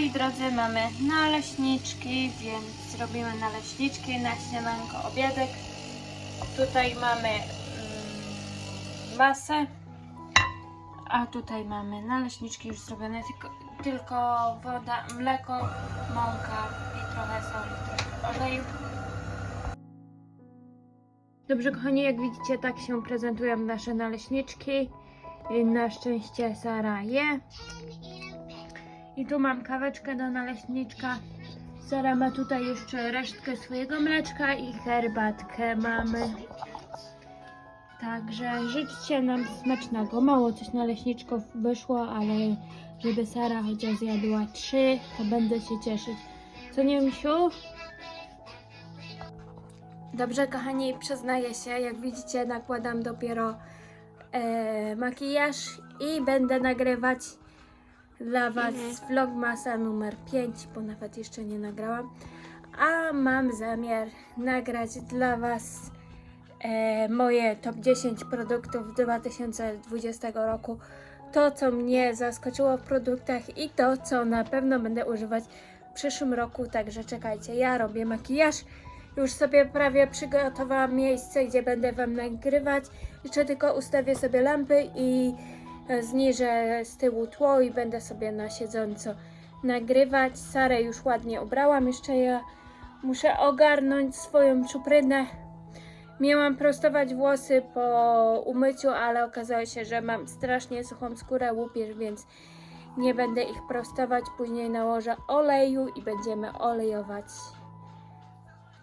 moi drodzy, mamy naleśniczki, więc zrobimy naleśniczki na śniadanko, obiadek. Tutaj mamy mm, masę, a tutaj mamy naleśniczki już zrobione, tylko, tylko woda, mleko, mąka i trochę soli, trochę oleju. Dobrze, kochani, jak widzicie, tak się prezentują nasze naleśniczki. Na szczęście Sara je. I tu mam kaweczkę do naleśniczka. Sara ma tutaj jeszcze resztkę swojego mleczka i herbatkę mamy. Także życzcie nam smacznego. Mało coś naleśniczków wyszło, ale żeby Sara chociaż zjadła trzy, to będę się cieszyć. Co nie, misiu? Dobrze, kochani, przyznaję się, jak widzicie, nakładam dopiero e, makijaż i będę nagrywać dla Was vlogmasa numer 5, bo nawet jeszcze nie nagrałam. A mam zamiar nagrać dla Was e, moje top 10 produktów 2020 roku. To, co mnie zaskoczyło w produktach i to, co na pewno będę używać w przyszłym roku. Także czekajcie, ja robię makijaż. Już sobie prawie przygotowałam miejsce, gdzie będę Wam nagrywać. Jeszcze tylko ustawię sobie lampy i zniżę z tyłu tło i będę sobie na siedząco nagrywać. Sarę już ładnie ubrałam, jeszcze ja muszę ogarnąć swoją czuprynę. Miałam prostować włosy po umyciu, ale okazało się, że mam strasznie suchą skórę, łupież, więc nie będę ich prostować. Później nałożę oleju i będziemy olejować.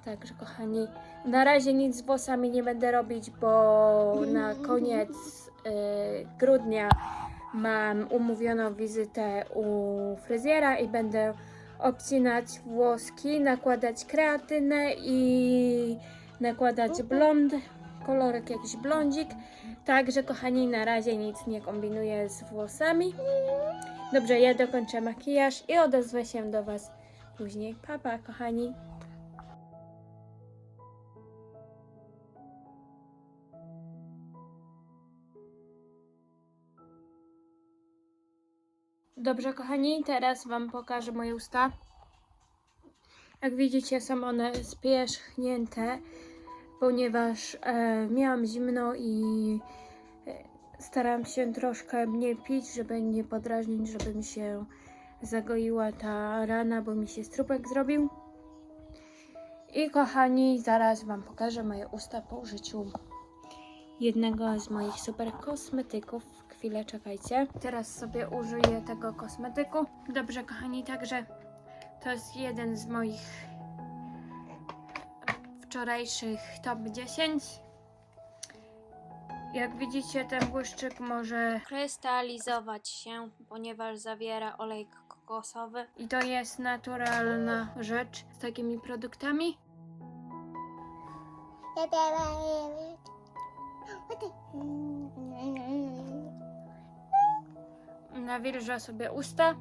Także kochani, na razie nic z włosami nie będę robić, bo na koniec grudnia mam umówioną wizytę u fryzjera i będę obcinać włoski, nakładać kreatynę i nakładać blond, kolorek jakiś blondzik. Także kochani, na razie nic nie kombinuję z włosami. Dobrze, ja dokończę makijaż i odezwę się do Was później. Pa, pa kochani. Dobrze, kochani, teraz Wam pokażę moje usta. Jak widzicie, są one spierzchnięte, ponieważ e, miałam zimno i e, staram się troszkę mniej pić, żeby nie podrażnić, żeby mi się zagoiła ta rana, bo mi się strupek zrobił. I kochani, zaraz Wam pokażę moje usta po użyciu jednego z moich super kosmetyków. Chwilę czekajcie. Teraz sobie użyję tego kosmetyku. Dobrze, kochani, także to jest jeden z moich wczorajszych top 10. Jak widzicie, ten błyszczyk może krystalizować się, ponieważ zawiera olej kokosowy. I to jest naturalna rzecz z takimi produktami. Nawilżę sobie usta,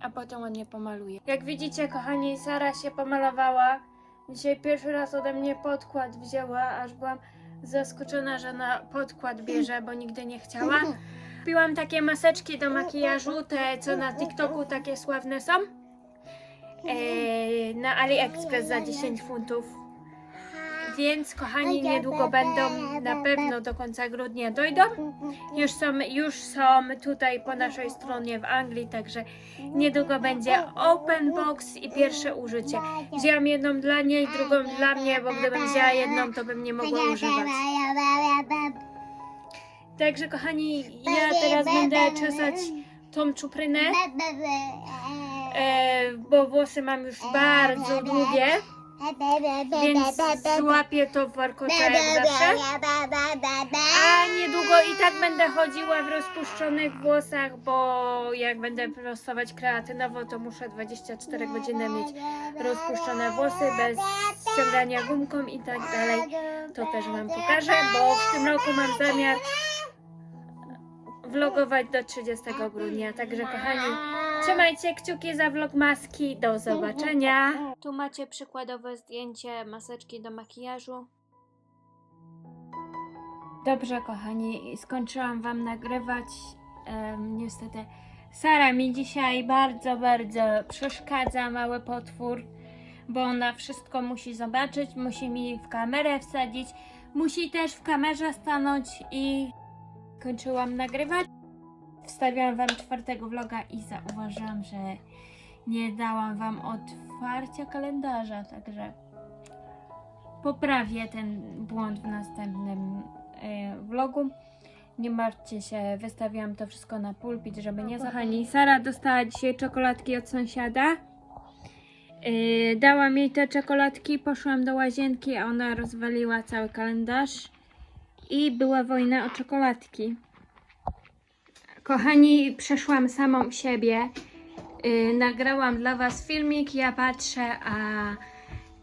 a potem ładnie pomaluję. Jak widzicie, kochani, Sara się pomalowała. Dzisiaj pierwszy raz ode mnie podkład wzięła, aż byłam zaskoczona, że na podkład bierze, bo nigdy nie chciała. Kupiłam takie maseczki do makijażu, te co na TikToku takie sławne są. Eee, na AliExpress za 10 funtów. Więc kochani, niedługo będą, na pewno do końca grudnia dojdą. Już są, już są tutaj po naszej stronie w Anglii, także niedługo będzie open box i pierwsze użycie. Wzięłam jedną dla niej, drugą dla mnie, bo gdybym wzięła jedną, to bym nie mogła używać. Także kochani, ja teraz będę czesać tą czuprynę, e, bo włosy mam już bardzo długie, więc złapię to w warkocze jak zawsze. A niedługo i tak będę chodziła w rozpuszczonych włosach, bo jak będę prostować kreatynowo, to muszę 24 godziny mieć rozpuszczone włosy bez ściągania gumką i tak dalej. To też Wam pokażę, bo w tym roku mam zamiar vlogować do 30 grudnia. Także kochani, trzymajcie kciuki za vlogmaski. Do zobaczenia. Tu macie przykładowe zdjęcie maseczki do makijażu. Dobrze, kochani, skończyłam Wam nagrywać. Em, niestety Sara mi dzisiaj bardzo, bardzo przeszkadza, mały potwór, bo ona wszystko musi zobaczyć, musi mi w kamerę wsadzić, musi też w kamerze stanąć i kończyłam nagrywać. Wstawiłam wam czwartego vloga i zauważyłam, że nie dałam wam otwarcia kalendarza, także poprawię ten błąd w następnym e, vlogu. Nie martwcie się, wystawiłam to wszystko na pulpit, żeby nie Kochani, Sara dostała dzisiaj czekoladki od sąsiada. Yy, dałam jej te czekoladki, poszłam do łazienki, a ona rozwaliła cały kalendarz i była wojna o czekoladki. Kochani, przeszłam samą siebie. Yy, nagrałam dla Was filmik, ja patrzę, a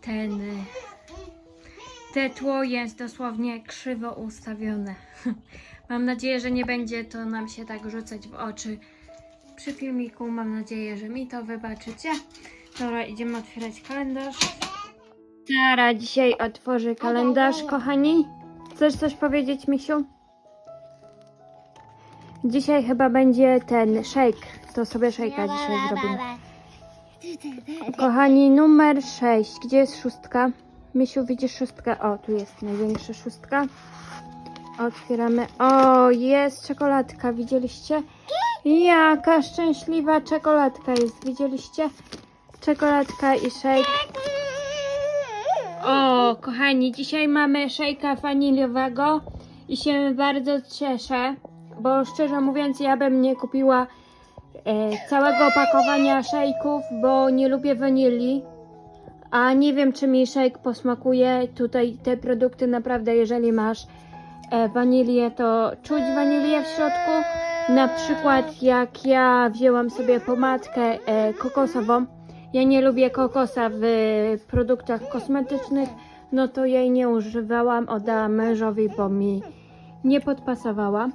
ten y, te tło jest dosłownie krzywo ustawione. Mam nadzieję, że nie będzie to nam się tak rzucać w oczy przy filmiku. Mam nadzieję, że mi to wybaczycie. Dobra, idziemy otwierać kalendarz. Sara dzisiaj otworzy kalendarz, kochani. Chcesz coś powiedzieć, Misiu? Dzisiaj chyba będzie ten shake. To sobie shake'a dzisiaj zrobimy. Kochani, numer 6. Gdzie jest szóstka? Misiu, widzisz szóstkę? O, tu jest największa szóstka. Otwieramy. O, jest czekoladka, widzieliście? Jaka szczęśliwa czekoladka jest, widzieliście? Czekoladka i shake. O, kochani, dzisiaj mamy szejka waniliowego i się bardzo cieszę, bo szczerze mówiąc, ja bym nie kupiła e, całego opakowania szejków, bo nie lubię wanilii. A nie wiem, czy mi shake posmakuje. Tutaj te produkty naprawdę, jeżeli masz e, wanilię, to czuć wanilię w środku. Na przykład jak ja wzięłam sobie pomadkę e, kokosową. Ja nie lubię kokosa w produktach kosmetycznych, no to jej nie używałam, oddałam mężowi, bo mi nie podpasowała.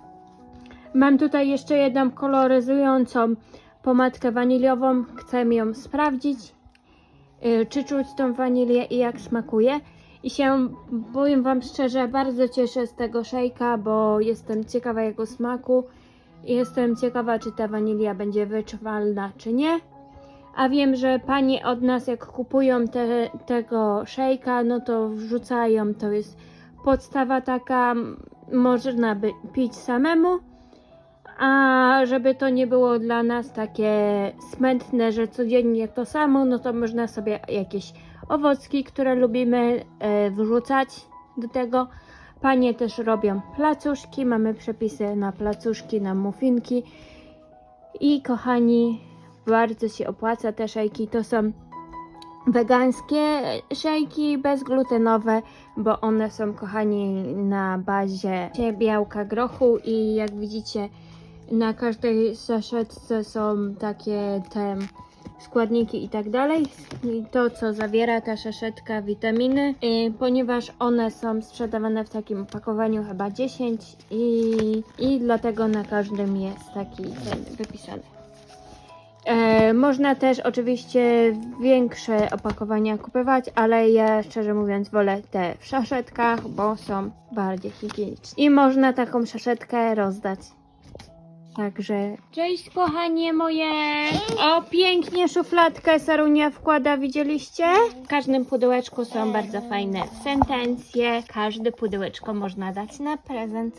Mam tutaj jeszcze jedną koloryzującą pomadkę waniliową. Chcę ją sprawdzić, y, czy czuć tą wanilię i jak smakuje. I się, powiem Wam szczerze, bardzo cieszę z tego szejka, bo jestem ciekawa jego smaku. Jestem ciekawa, czy ta wanilia będzie wyczuwalna, czy nie. A wiem, że panie od nas, jak kupują te, tego szejka, no to wrzucają, to jest podstawa taka, można by pić samemu. A żeby to nie było dla nas takie smętne, że codziennie to samo, no to można sobie jakieś owocki, które lubimy, e, wrzucać do tego. Panie też robią placuszki, mamy przepisy na placuszki, na muffinki. I kochani, bardzo się opłaca te szejki. To są wegańskie szejki bezglutenowe, bo one są, kochani, na bazie białka grochu i jak widzicie, na każdej saszetce są takie te składniki i tak dalej. I to, co zawiera ta saszetka, witaminy, y, ponieważ one są sprzedawane w takim opakowaniu chyba 10 i, i dlatego na każdym jest taki ten wypisany. E, można też oczywiście większe opakowania kupować, ale ja szczerze mówiąc wolę te w szaszetkach, bo są bardziej higieniczne. I można taką szaszetkę rozdać. Także cześć kochanie moje. O pięknie szufladkę Sarunia wkłada, widzieliście? W każdym pudełeczku są bardzo fajne sentencje. Każde pudełeczko można dać na prezent.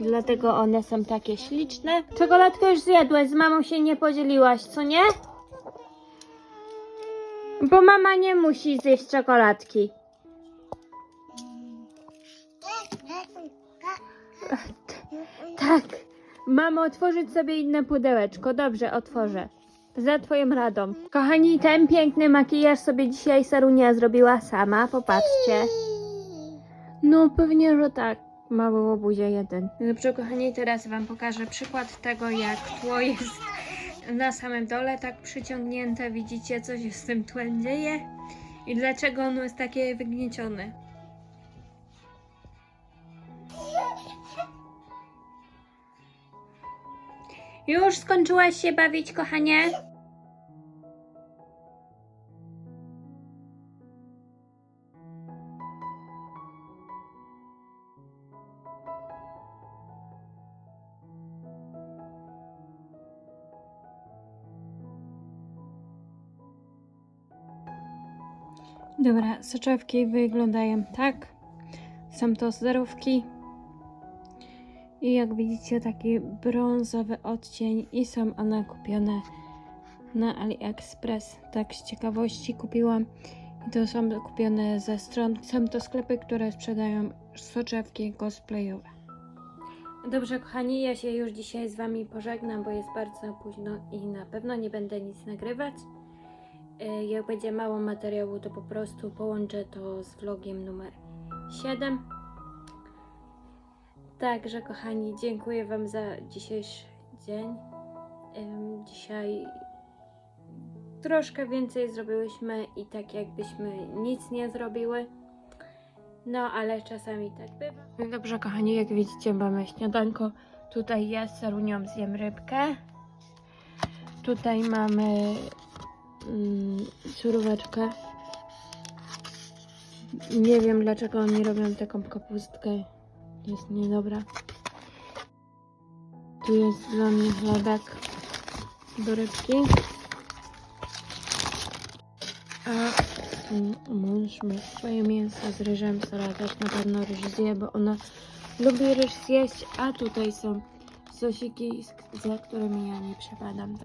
Dlatego one są takie śliczne. Czekoladkę już zjadłeś, z mamą się nie podzieliłaś, co nie? Bo mama nie musi zjeść czekoladki. Tak. Mamo, otworzyć sobie inne pudełeczko. Dobrze, otworzę. Za twoją radą. Kochani, ten piękny makijaż sobie dzisiaj Sarunia zrobiła sama. Popatrzcie. No pewnie, że tak. Mały łobuzie jeden. Dobrze, kochani, teraz wam pokażę przykład tego, jak tło jest na samym dole tak przyciągnięte. Widzicie, co się z tym tłem dzieje? I dlaczego ono jest takie wygniecione? Już skończyłaś się bawić, kochanie? Dobra, soczewki wyglądają tak. Są to zerówki. I jak widzicie, taki brązowy odcień i są one kupione na AliExpress. Tak z ciekawości kupiłam. I to są kupione ze stron. Są to sklepy, które sprzedają soczewki cosplayowe. Dobrze, kochani, ja się już dzisiaj z Wami pożegnam, bo jest bardzo późno i na pewno nie będę nic nagrywać. E, Jak będzie mało materiału, to po prostu połączę to z vlogiem numer 7. Także, kochani, dziękuję Wam za dzisiejszy dzień. Dzisiaj troszkę więcej zrobiłyśmy i tak jakbyśmy nic nie zrobiły. No, ale czasami tak bywa. No dobrze, kochani, jak widzicie, mamy śniadanko. Tutaj ja z Sarunią zjem rybkę. Tutaj mamy mm, suróweczkę. Nie wiem, dlaczego oni robią taką kapustkę. Jest niedobra. Tu jest dla mnie chlebek do rybki. A mąż ma swoje mięso z ryżem. Sara też na pewno ryż zje, bo ona lubi ryż zjeść. A tutaj są sosiki, za którymi ja nie przepadam.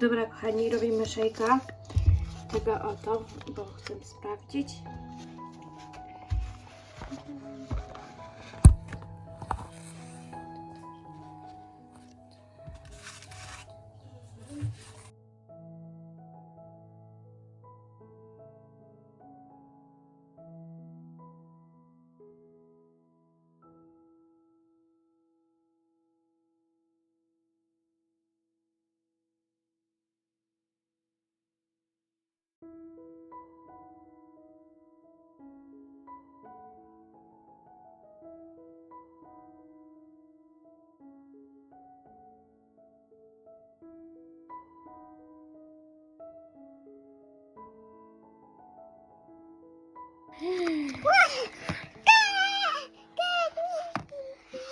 Dobra, kochani, robimy szejka. Tego oto, bo chcę sprawdzić.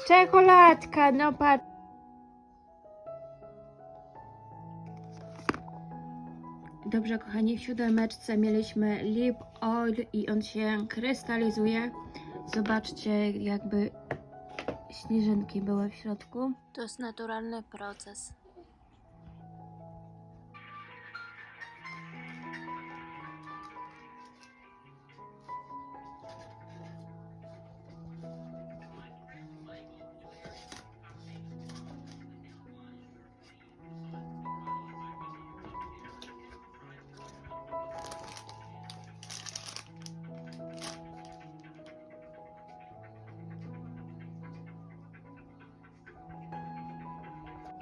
Czekoladka, no patrz. Dobrze, kochani, w siódemeczce mieliśmy lip oil i on się krystalizuje. Zobaczcie, jakby śnieżynki były w środku. To jest naturalny proces.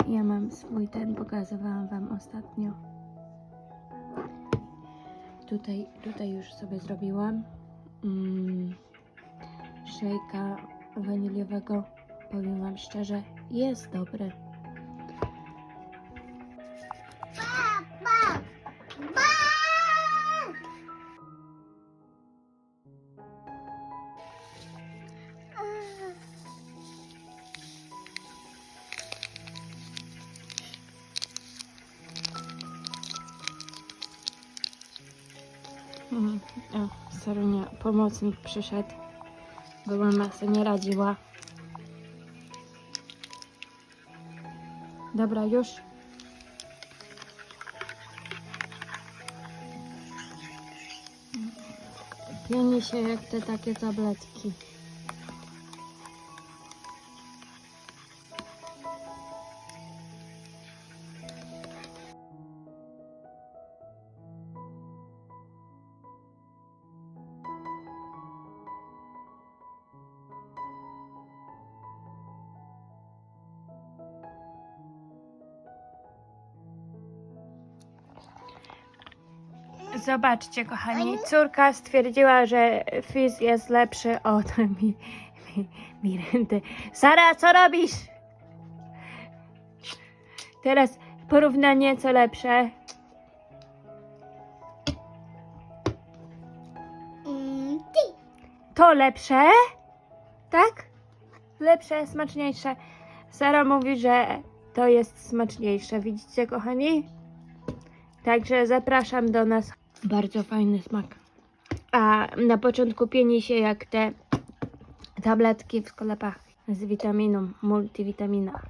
Ja mam swój ten, pokazywałam Wam ostatnio. Tutaj, tutaj już sobie zrobiłam mm, szejka waniliowego. Powiem Wam szczerze, jest dobry. O, Sarunia, pomocnik przyszedł, bo mama sobie nie radziła. Dobra, już. Pieni się jak te takie tabletki. Zobaczcie, kochani, córka stwierdziła, że Fizz jest lepszy od mi, mi, Mirindy. Sara, co robisz? Teraz porównanie, co lepsze. Mm. To lepsze? Tak? Lepsze, smaczniejsze. Sara mówi, że to jest smaczniejsze. Widzicie, kochani? Także zapraszam do nas Bardzo fajny smak. A na początku pieni się jak te tabletki w sklepach z witaminą, multivitamina.